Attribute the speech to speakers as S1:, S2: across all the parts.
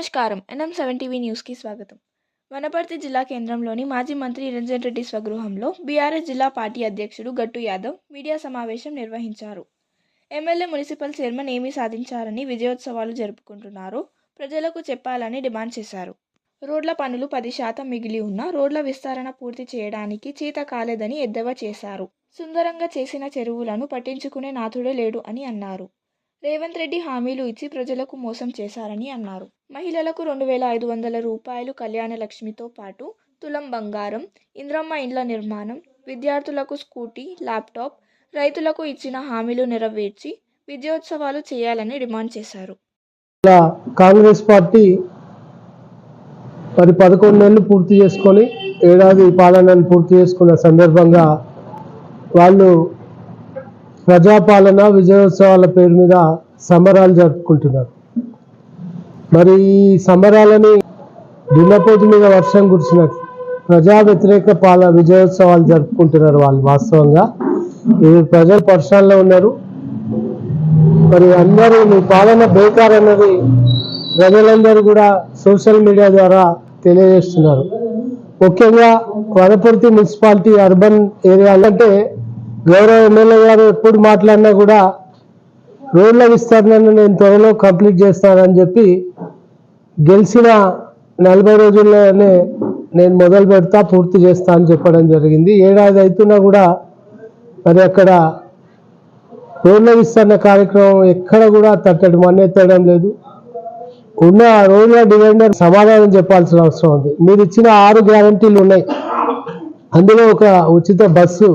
S1: నమస్కారం. NM seven TV న్యూస్కి స్వాగతం. వనపర్తి జిల్లా కేంద్రంలోని మాజీ మంత్రి నిరంజన్ రెడ్డి స్వగృహంలో బీఆర్ఎస్ జిల్లా పార్టీ అధ్యక్షుడు గట్టు యాదవ్ మీడియా సమావేశం నిర్వహించారు. ఎమ్మెల్యే మున్సిపల్ చైర్మన్ ఏమీ సాధించారని విజయోత్సవాలు జరుపుకుంటున్నారు. ప్రజలకు చెప్పాలని డిమాండ్ చేశారు. రోడ్ల పనులు పది శాతం మిగిలి ఉన్న రోడ్ల విస్తరణ పూర్తి చేయడానికి చీత కాలేదని ఎద్దేవా చేశారు. సుందరంగా చేసిన చెరువులను పట్టించుకునే నాథుడే లేడు అని అన్నారు. రేవంత్ రెడ్డి హామీలు ఇచ్చి ప్రజలకు మోసం చేశారని అన్నారు. మహిళలకు రెండు వేల ఐదు వందల రూపాయలు కళ్యాణ లక్ష్మితో పాటు తులం బంగారం ఇంద్రమ్మ ఇండ్ల నిర్మాణం విద్యార్థులకు స్కూటీ ల్యాప్టాప్ రైతులకు ఇచ్చిన హామీలు నెరవేర్చి విద్యోత్సవాలు చేయాలని డిమాండ్ చేశారు.
S2: ఇలా కాంగ్రెస్ పార్టీ మరి పదకొండు నెలలు పూర్తి చేసుకొని ఏడాది పాలనను పూర్తి చేసుకున్న సందర్భంగా వాళ్ళు ప్రజాపాలన విజయోత్సవాల పేరు మీద సంబరాలు జరుపుకుంటున్నారు. మరి ఈ సంబరాలని దున్నపోతు మీద వర్షం కురిసినట్లు ప్రజా వ్యతిరేక పాల విజయోత్సవాలు జరుపుకుంటున్నారు వాళ్ళు వాస్తవంగా. ఇది ప్రజలు పర్షాల్లో ఉన్నారు. మరి అందరూ మీ పాలన బేకార్ అన్నది ప్రజలందరూ కూడా సోషల్ మీడియా ద్వారా తెలియజేస్తున్నారు. ముఖ్యంగా వనపర్తి మున్సిపాలిటీ అర్బన్ ఏరియా అంటే గౌరవ ఎమ్మెల్యే గారు ఎప్పుడు మాట్లాడినా కూడా రోడ్ల విస్తరణను నేను త్వరలో కంప్లీట్ చేస్తానని చెప్పి గెలిచిన నలభై రోజుల్లోనే నేను మొదలు పెడతా పూర్తి చేస్తా అని చెప్పడం జరిగింది. ఏడాది అవుతున్నా కూడా మరి అక్కడ రోడ్ల విస్తరణ కార్యక్రమం ఎక్కడ కూడా తట్టడి మన్నెత్తడం లేదు. ఉన్న రోడ్ల డివైడర్ సమాధానం చెప్పాల్సిన అవసరం ఉంది. మీరు ఇచ్చిన ఆరు గ్యారంటీలు ఉన్నాయి. అందులో ఒక ఉచిత బస్సు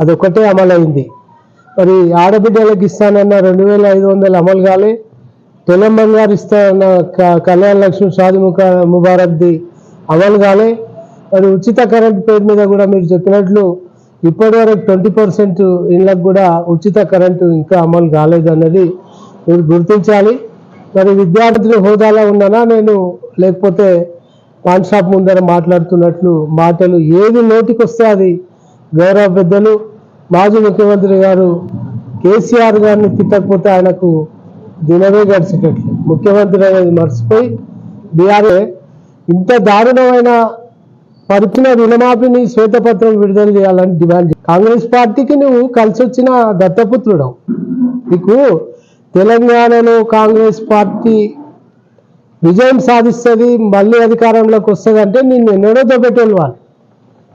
S2: అదొకటే అమలైంది. మరి ఆడబిడ్డలకు ఇస్తానన్న రెండు వేల ఐదు వందలు అమలు కాలే తెలంగాణ గారు ఇస్తానన్న క- కళ్యాణ లక్ష్మి షాది ముఖ ముబారక్ది అమలు కాలే మరి ఉచిత కరెంట్ పేరు మీద కూడా మీరు చెప్పినట్లు ఇప్పటివరకు ట్వంటీ పర్సెంట్ ఇళ్ళకు కూడా ఉచిత కరెంటు ఇంకా అమలు కాలేదు అన్నది మీరు గుర్తించాలి. మరి విద్యార్థుల హోదాలో ఉన్నానా నేను? లేకపోతే పాన్ షాప్ ముందర మాట్లాడుతున్నట్లు మాటలు ఏది నోటికి వస్తే అది గౌరవ పెద్దలు మాజీ ముఖ్యమంత్రి గారు కేసీఆర్ గారిని తిట్టకపోతే ఆయనకు దినమే గడిచేటట్లు ముఖ్యమంత్రి అనేది మర్చిపోయి బీఆర్ఏ ఇంత దారుణమైన పరిచిన రుణమాఫీని శ్వేతపత్రం విడుదల చేయాలని డిమాండ్ కాంగ్రెస్ పార్టీకి నువ్వు కలిసి వచ్చిన దత్తపుత్రుడు నీకు తెలంగాణలో కాంగ్రెస్ పార్టీ విజయం సాధిస్తుంది మళ్ళీ అధికారంలోకి వస్తుంది అంటే నిన్ను ఎన్నడో దొబ్బెట్టేళ్ళు వాళ్ళు.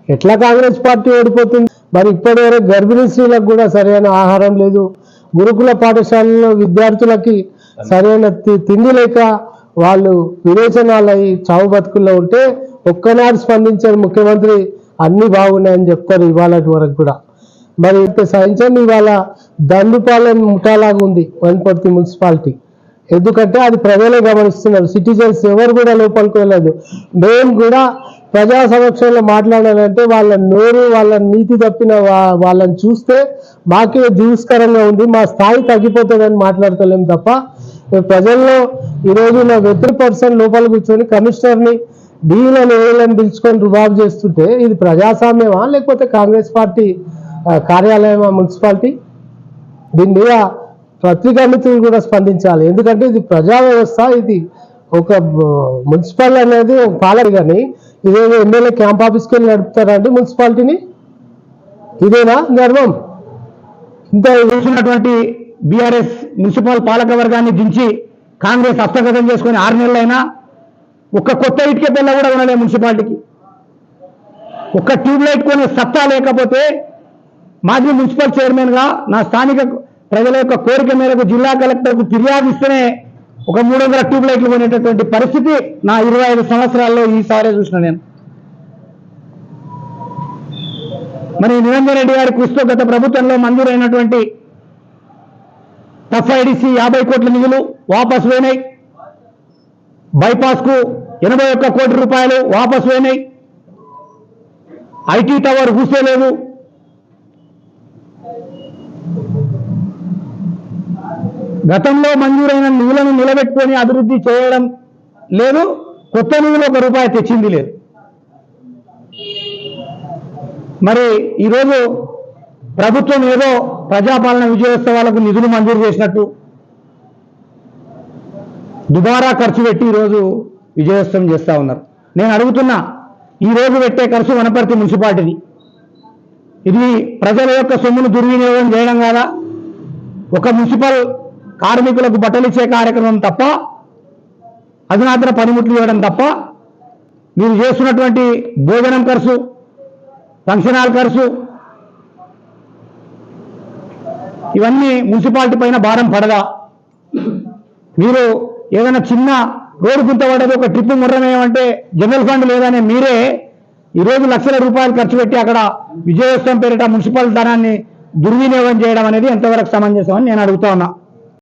S2: ఎట్లా కాంగ్రెస్ పార్టీ ఓడిపోతుంది? మరి ఇప్పటి వరకు గర్భిణీ స్త్రీలకు కూడా సరైన ఆహారం లేదు. గురుకుల పాఠశాలలో విద్యార్థులకి సరైన తి- తిండి లేక వాళ్ళు విరేచనాలయ్యి చావు బతుకుల్లో ఉంటే ఒక్కనాడు స్పందించారు ముఖ్యమంత్రి అన్ని బాగున్నాయని చెప్తారు ఇవాళ వరకు కూడా. మరి ఇంత సహించండి ఇవాళ దండుపాలెం ముఠాలాగా ఉంది వనపర్తి మున్సిపాలిటీ. ఎందుకంటే అది ప్రజలే గమనిస్తున్నారు సిటిజన్స్ ఎవరు కూడా లోపలికి వెళ్ళదు మేము కూడా ప్రజా సమక్షంలో మాట్లాడాలంటే వాళ్ళ నోరు వాళ్ళ నీతి తప్పిన వా- వాళ్ళని చూస్తే మాకే దుష్కరంగా ఉంది మా స్థాయి తగ్గిపోతుందని మాట్లాడతలేం తప్ప. ప్రజల్లో ఈరోజు నా వెత్రి పర్సన్ లోపల కూర్చొని కమిషనర్ని డీలను ఏలను పిలుచుకొని రుబాబు చేస్తుంటే ఇది ప్రజాస్వామ్యమా లేకపోతే కాంగ్రెస్ పార్టీ కార్యాలయమా మున్సిపాలిటీ? దీని మీద పత్రికా మిత్రులు కూడా స్పందించాలి. ఎందుకంటే ఇది ప్రజా వ్యవస్థ ఇది ఒక మున్సిపల్ అనేది ఒక పాలన కానీ ఇదేదో ఎమ్మెల్యే క్యాంప్ ఆఫీస్కి వెళ్ళి నడుపుతారండి మున్సిపాలిటీని? ఇదేనా ధర్మం?
S3: ఇంత చూసినటువంటి బీఆర్ఎస్ మున్సిపల్ పాలక వర్గాన్ని దించి కాంగ్రెస్ హస్తగతం చేసుకుని ఆరు నెలలైనా ఒక్క కొత్త ఇటుక పిల్ల కూడా ఉండలే మున్సిపాలిటీకి. ఒక్క ట్యూబ్లైట్ కొనే సత్తా లేకపోతే మాజీ మున్సిపల్ చైర్మన్గా నా స్థానిక ప్రజల యొక్క కోరిక మేరకు జిల్లా కలెక్టర్కు ఫిర్యాదు ఇస్తేనే ఒక మూడు వందల ట్యూబ్ లైట్లు కొనేటటువంటి పరిస్థితి నా ఇరవై ఐదు సంవత్సరాల్లో ఈసారి చూసిన నేను. మరి నిరంజన్ రెడ్డి గారి కృషితో గత ప్రభుత్వంలో మంజూరైనటువంటి ఎఫ్ఐడిసి యాభై కోట్ల నిధులు వాపసు పోయినాయి. బైపాస్కు ఎనభై ఒక్క కోటి రూపాయలు వాపసు పోయినాయి. ఐటీ టవర్ కూసేలేదు గతంలో మంజూరైన నిధులను నిలబెట్టుకొని అభివృద్ధి చేయడం లేదు కొత్త నిధులు ఒక రూపాయి తెచ్చింది లేదు. మరి ఈరోజు ప్రభుత్వం ఏదో ప్రజాపాలన విజయోత్సవాలకు నిధులు మంజూరు చేసినట్టు దుబారా ఖర్చు పెట్టి ఈరోజు విజయోత్సవం చేస్తూ ఉన్నారు. నేను అడుగుతున్నా ఈ రోజు పెట్టే ఖర్చు వనపర్తి మున్సిపాలిటీది. ఇది ప్రజల యొక్క సొమ్మును దుర్వినియోగం చేయడం కాదా? ఒక మున్సిపల్ కార్మికులకు బట్టలు ఇచ్చే కార్యక్రమం తప్ప అధునాతన పనిముట్లు ఇవ్వడం తప్ప మీరు చేస్తున్నటువంటి భోజనం ఖర్చు ఫంక్షన్ హాల్ ఖర్చు ఇవన్నీ మున్సిపాలిటీ పైన భారం పడదా? మీరు ఏదైనా చిన్న రోడ్డు గుంతపడదు ఒక ట్రిప్ ముర్రమేమంటే జనరల్ ఫండ్ లేదనే మీరే ఈరోజు లక్షల రూపాయలు ఖర్చు పెట్టి అక్కడ విజయోత్సవం పేరిట మున్సిపల్ ధనాన్ని దుర్వినియోగం చేయడం అనేది ఎంతవరకు సమంజసం అని నేను అడుగుతా ఉన్నా.